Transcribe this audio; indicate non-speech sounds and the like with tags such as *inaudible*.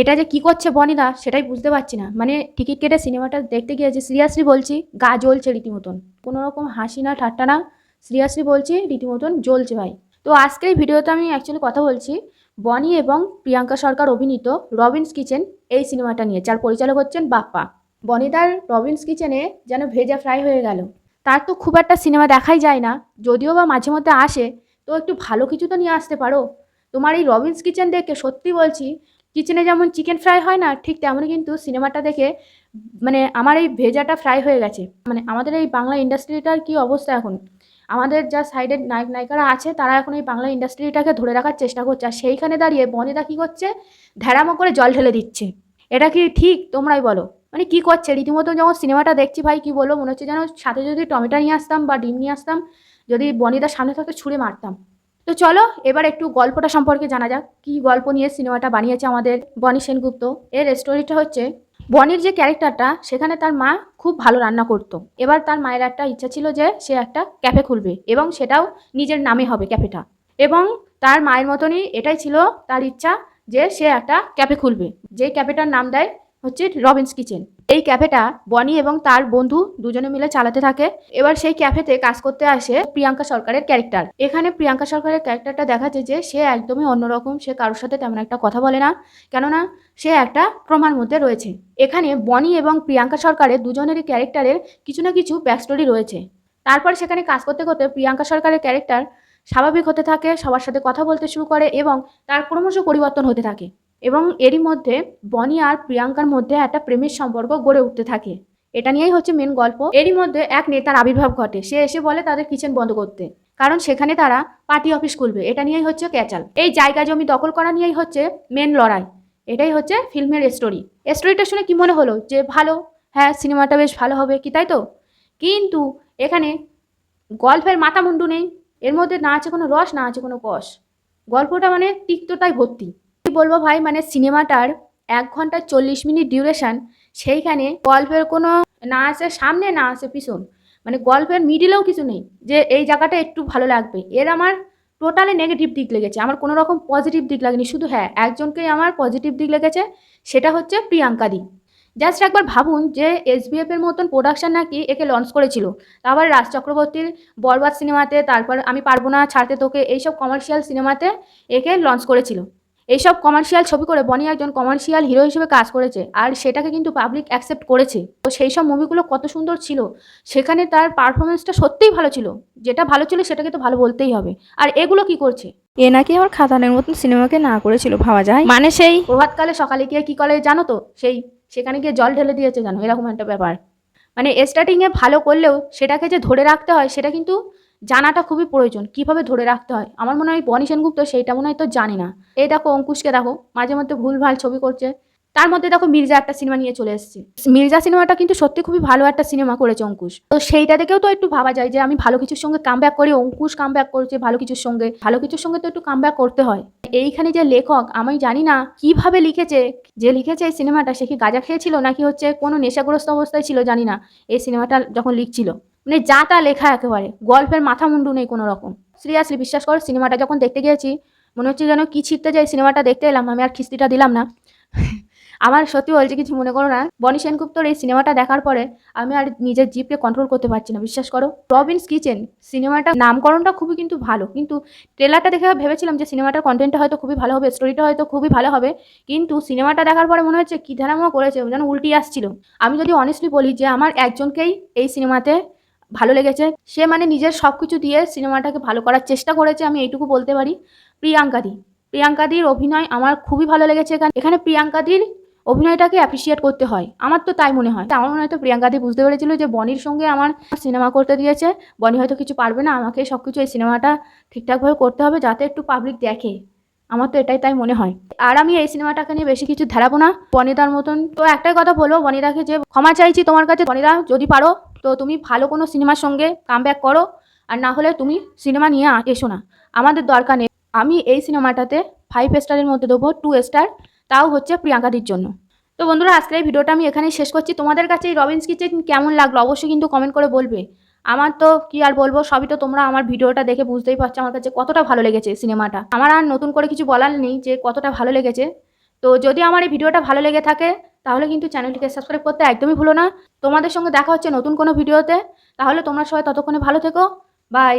এটা যে কি করছে বনিদা, সেটাই বুঝতে পারছি না। মানে টিকিট কেটে সিনেমাটা দেখতে গিয়েছি সিরিয়াসলি বলছি, গা জ্বলছে রীতিমতন। কোনো রকম হাসি না, ঠাট্টা না সিরিয়াসলি বলছি রীতিমতন জ্বলছে ভাই। তো আজকের ভিডিওতে আমি অ্যাকচুয়ালি কথা বলছি বনি এবং প্রিয়াঙ্কা সরকার অভিনীত রবিনস কিচেন এই সিনেমাটা নিয়ে, যার পরিচালক হচ্ছেন বাপ্পা। বনিদার রবিনস কিচেনে যেন ভেজা ফ্রাই হয়ে গেল। তার তো খুব একটা সিনেমা দেখাই যায় না, যদিও বা মাঝে মধ্যে আসে। তো একটু ভালো কিছু তো নিয়ে আসতে পারো। তোমার এই রবিনস কিচেন দেখে সত্যি বলছি কিচেনে যেমন চিকেন ফ্রাই হয় না, ঠিক তেমনই কিন্তু সিনেমাটা দেখে মানে আমার এই ভেজাটা ফ্রাই হয়ে গেছে। মানে আমাদের এই বাংলা ইন্ডাস্ট্রিটার কি অবস্থা এখন? আমাদের যা সাইডের নায়ক নায়িকারা আছে, তারা এখন এই বাংলা ইন্ডাস্ট্রিটাকে ধরে রাখার চেষ্টা করছে। আর সেইখানে দাঁড়িয়ে বনেদা কী করছে? ধ্যাড়ামো করে জল ঢেলে দিচ্ছে। এটা কি ঠিক? তোমরাই বলো। মানে কি করছে? রীতিমতো যখন সিনেমাটা দেখছি ভাই, কি বলব? মনে হচ্ছে যেন সাথে যদি টমেটো নিয়ে আসতাম বা ডিম নিয়ে আসতাম, যদি বনিদার সামনে থাকতে ছুঁড়ে মারতাম। তো চলো, এবার একটু গল্পটা সম্পর্কে জানা যাক। কি গল্প নিয়ে সিনেমাটা বানিয়েছে আমাদের বনি সেনগুপ্ত? এর স্টোরিটা হচ্ছে, বনির যে ক্যারেক্টারটা, সেখানে তার মা খুব ভালো রান্না করতো। এবার তার মায়ের একটা ইচ্ছা ছিল যে সে একটা ক্যাফে খুলবে এবং সেটাও নিজের নামে হবে ক্যাফেটা। এবং তার মায়ের মতনই এটাই ছিল তার ইচ্ছা যে সে একটা ক্যাফে খুলবে। যে ক্যাফেটার নাম দেয় হচ্ছে রবিন্স কিচেন। এই ক্যাফেটা বনি এবং তার বন্ধু দুজনে মিলে চালাতে থাকে। এবার সেই ক্যাফেতে কাজ করতে আসে প্রিয়াঙ্কা সরকারের ক্যারেক্টার। এখানে প্রিয়াঙ্কা সরকারের ক্যারেক্টারটা দেখাচ্ছে যে সে একদমই অন্যরকম, সে কারোর সাথে তেমন একটা কথা বলে না, কেননা সে একটা ট্রমার মধ্যে রয়েছে। এখানে বনি এবং প্রিয়াঙ্কা সরকারের দুজনেরই ক্যারেক্টারের কিছু না কিছু ব্যাকস্টোরি রয়েছে। তারপর সেখানে কাজ করতে করতে প্রিয়াঙ্কা সরকারের ক্যারেক্টার স্বাভাবিক হতে থাকে, সবার সাথে কথা বলতে শুরু করে এবং তার ক্রমশ পরিবর্তন হতে থাকে। এবং এরই মধ্যে বনি আর প্রিয়াঙ্কার মধ্যে একটা প্রেমের সম্পর্ক গড়ে উঠতে থাকে। এটা নিয়েই হচ্ছে মেন গল্প। এরই মধ্যে এক নেতার আবির্ভাব ঘটে। সে এসে বলে তাদের কিচেন বন্ধ করতে। কারণ সেখানে তারা পার্টি অফিস খুলবে। এটা নিয়েই হচ্ছে ক্যাচাল। এই জায়গা জমি দখল করা নিয়েই হচ্ছে মেন লড়াই। এটাই হচ্ছে ফিল্মের স্টোরি স্টোরিটা শুনে কি মনে হলো? যে ভালো। হ্যাঁ সিনেমাটা বেশ ভালো হবে। কি তাই তো? কিন্তু এখানে গল্পের মাথা মুন্ডু নেই। এর মধ্যে না আছে কোনো রস, না আছে কোনো কষ। গল্পটা মানে তিক্ততায় ভর্তি। বলব ভাই? মানে সিনেমাটার এক ঘণ্টা চল্লিশ মিনিট ডিউরেশন সেইখানে গল্পের কোনো না আছে সামনে না আছে পিছন। মানে গল্পের মিডিলেও কিছু নেই যে এই জায়গাটা একটু ভালো লাগবে। এর আমার টোটালি নেগেটিভ দিক লেগেছে। আমার কোনো রকম পজিটিভ দিক লাগেনি। শুধু হ্যাঁ একজনকেই আমার পজিটিভ দিক লেগেছে, সেটা হচ্ছে প্রিয়াঙ্কা দি। জাস্ট একবার ভাবুন যে এসবিএফ এর মতন প্রোডাকশন নাকি একে লঞ্চ করেছিল। আবার রাজ চক্রবর্তীর বরবাদ সিনেমাতে, তারপর আমি পারব না ছাড়তে তোকে, এইসব কমার্শিয়াল সিনেমাতে একে লঞ্চ করেছিল। এইসব কমার্শিয়াল ছবি করে বনি একজন কমার্শিয়াল হিরো হিসেবে কাজ করেছে আর সেটাকে কিন্তু পাবলিক অ্যাকসেপ্ট করেছে। তো সেই সব মুভিগুলো কত সুন্দর ছিল। সেখানে তার পারফরমেন্সটা সত্যিই ভালো ছিল। যেটা ভালো ছিল সেটাকে তো ভালো বলতেই হবে। আর এগুলো কি করছে? এ নাকি আমার খাতানের মতন সিনেমাকে না করেছিল ভাবা যায়। মানে সেই প্রভাতকালে সকালে গিয়ে কী করে জানো তো? সেই সেখানে গিয়ে জল ঢেলে দিয়েছে জানো এরকম একটা ব্যাপার। মানে স্টার্টিংয়ে ভালো করলেও সেটাকে যে ধরে রাখতে হয় সেটা কিন্তু জানাটা খুবই প্রয়োজন, কীভাবে ধরে রাখতে হয়? আমার মনে হয় বনি সেনগুপ্ত সেইটা মনে হয় তো জানে না। এই দেখো অঙ্কুশকে দেখো, মাঝে মধ্যে ভুলভাল ছবি করছে। তার মধ্যে দেখো মির্জা একটা সিনেমা নিয়ে চলে এসেছে। মির্জা সিনেমাটা কিন্তু সত্যি খুবই ভালো একটা সিনেমা করেছে অঙ্কুশ। তো সেইটা দেখেও তো একটু ভাবা যায় যে আমি ভালো কিছুর সঙ্গে কাম ব্যাক করি, অঙ্কুশ কাম ব্যাক করছে ভালো কিছুর সঙ্গে। ভালো কিছুর সঙ্গে তো একটু কাম ব্যাক করতে হয়। এইখানে যে লেখক, আমি জানি না কীভাবে লিখেছে, যে লিখেছে এই সিনেমাটা, সে কি গাঁজা খেয়েছিল নাকি হচ্ছে কোনো নেশাগ্রস্ত অবস্থায় ছিল জানি না। এই সিনেমাটা যখন লিখছিল মানে যা তা লেখা একেবারে। গল্পের মাথা মুন্ডু নেই কোনো রকম সিরিয়াসলি বিশ্বাস করো সিনেমাটা যখন দেখতে গিয়েছি, মনে হচ্ছে যেন কি ছিটতে যাই সিনেমাটা দেখতে এলাম, আমি আর খিস্তিটা দিলাম না। *laughs* আমার সত্যি বলছে, কিছু মনে করো না। বনি সেনগুপ্তর এই সিনেমাটা দেখার পরে আমি আর নিজের জিপকে কন্ট্রোল করতে পারছি না, বিশ্বাস করো। রবিনস কিচেন সিনেমাটা নামকরণটা খুবই কিন্তু ভালো। কিন্তু ট্রেলারটা দেখে ভেবেছিলাম যে সিনেমাটার কন্টেন্টটা হয়তো খুবই ভালো হবে স্টোরিটা হয়তো খুবই ভালো হবে। কিন্তু সিনেমাটা দেখার পরে মনে হচ্ছে কী ধারামো করেছে, যেন উল্টি আসছিল। আমি যদি অনেস্টলি বলি যে আমার একজনকেই এই সিনেমাতে ভালো লেগেছে। সে মানে নিজের সব কিছু দিয়ে সিনেমাটাকে ভালো করার চেষ্টা করেছে, আমি এইটুকু বলতে পারি। প্রিয়াঙ্কাদি প্রিয়াঙ্কাদির অভিনয় আমার খুবই ভালো লেগেছে এখানে। এখানে প্রিয়াঙ্কাদির অভিনয়টাকে অ্যাপ্রিসিয়েট করতে হয়। আমার তো তাই মনে হয়। আমার মনে হয়তো প্রিয়াঙ্কাদি বুঝতে পেরেছিল যে বনির সঙ্গে আমার সিনেমা করতে দিয়েছে। বনি হয়তো কিছু পারবে না, আমাকে সব কিছু এই সিনেমাটা ঠিকঠাকভাবে করতে হবে যাতে একটু পাবলিক দেখে। আমার তো এটাই তাই মনে হয়। আর আমি এই সিনেমাটাকে নিয়ে বেশি কিছু ধারাবো না। বনিদার মতন। তো একটাই কথা বলব, বনিদাকে যে ক্ষমা চাইছি তোমার কাছে। বনিদা যদি পারো তো তুমি ভালো কোনো সিনেমার সঙ্গে কাম ব্যাক করো, আর না হলে তুমি সিনেমা নিয়ে এসো না। আমাদের দরকার নেই। আমি এই সিনেমাটাতে ফাইভ স্টারের মধ্যে দেবো টু স্টার তাও হচ্ছে প্রিয়াঙ্কাদির জন্য। তো বন্ধুরা, আজকের এই ভিডিওটা আমি এখানেই শেষ করছি। তোমাদের কাছে এই রবিন্স কিচেন কেমন লাগল অবশ্যই কিন্তু কমেন্ট করে বলবে। আমার তো কি আর বলব, সবই তো তোমরা আমার ভিডিওটা দেখে বুঝতেই পারছ আমার কাছে কতটা ভালো লেগেছে সিনেমাটা। আমার আর নতুন করে কিছু বলার নেই যে কতটা ভালো লেগেছে। তো যদি আমার এই ভিডিওটা ভালো লেগে থাকে তাহলে কিন্তু চ্যানেলটিকে সাবস্ক্রাইব করতে একদমই ভুলো না। তোমাদের সঙ্গে দেখা হচ্ছে নতুন কোনো ভিডিওতে। তাহলে তোমরা সবাই ততক্ষণে ভালো থেকো। বাই।